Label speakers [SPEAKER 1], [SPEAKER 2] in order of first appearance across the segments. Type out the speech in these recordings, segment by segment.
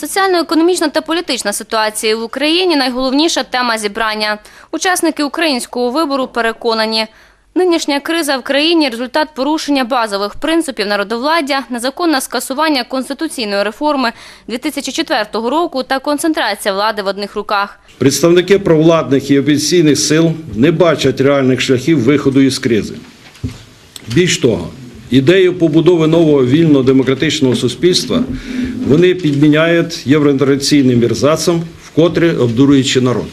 [SPEAKER 1] Соціально-економічна та політична ситуація в Україні найголовніша тема зібрання. Учасники українського вибору переконані. Нинішня криза в країні – результат порушення базових принципів народовладдя, незаконне скасування конституційної реформи 2004 року та концентрація влади в одних руках.
[SPEAKER 2] Представники провладних і опозиційних сил не бачать реальних шляхів виходу із кризи. Більш того, ідею побудови нового вільно демократичного суспільства вони підміняють євроінтеграційним вірзацом, вкотре обдуруючи народ.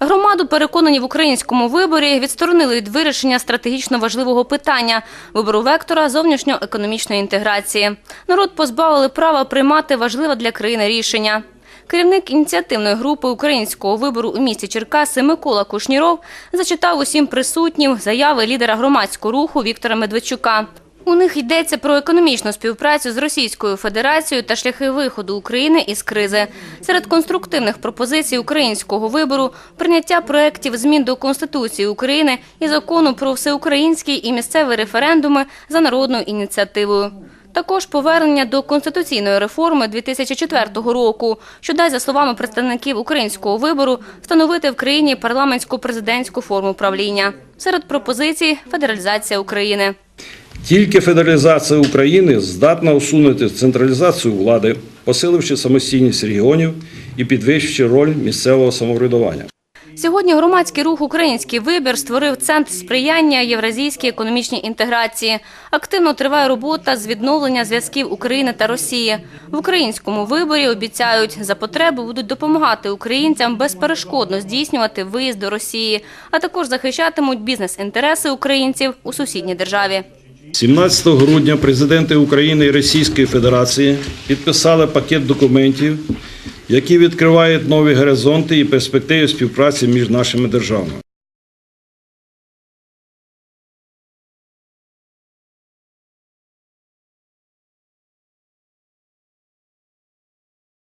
[SPEAKER 1] Громаду, переконані в українському виборі, відсторонили від вирішення стратегічно важливого питання – вибору вектора зовнішньоекономічної інтеграції. Народ позбавили права приймати важливе для країни рішення. Керівник ініціативної групи українського вибору у місті Черкаси Микола Кушніров зачитав усім присутнім заяви лідера громадського руху Віктора Медведчука. У них йдеться про економічну співпрацю з Російською Федерацією та шляхи виходу України із кризи. Серед конструктивних пропозицій українського вибору – прийняття проєктів змін до Конституції України і закону про всеукраїнський і місцеві референдуми за народною ініціативою. Також повернення до конституційної реформи 2004 року, що дасть, за словами представників українського вибору, встановити в країні парламентсько-президентську форму правління. Серед пропозицій – федералізація України.
[SPEAKER 2] Тільки федералізація України здатна усунути централізацію влади, посиливши самостійність регіонів і підвищивши роль місцевого самоврядування.
[SPEAKER 1] Сьогодні громадський рух «Український вибір» створив центр сприяння євразійській економічній інтеграції. Активно триває робота з відновлення зв'язків України та Росії. В українському виборі обіцяють, за потреби будуть допомагати українцям безперешкодно здійснювати виїзд до Росії, а також захищатимуть бізнес-інтереси українців у сусідній державі.
[SPEAKER 2] 17 грудня президенти України і Російської Федерації підписали пакет документів, які відкривають нові горизонти і перспективи співпраці між нашими державами.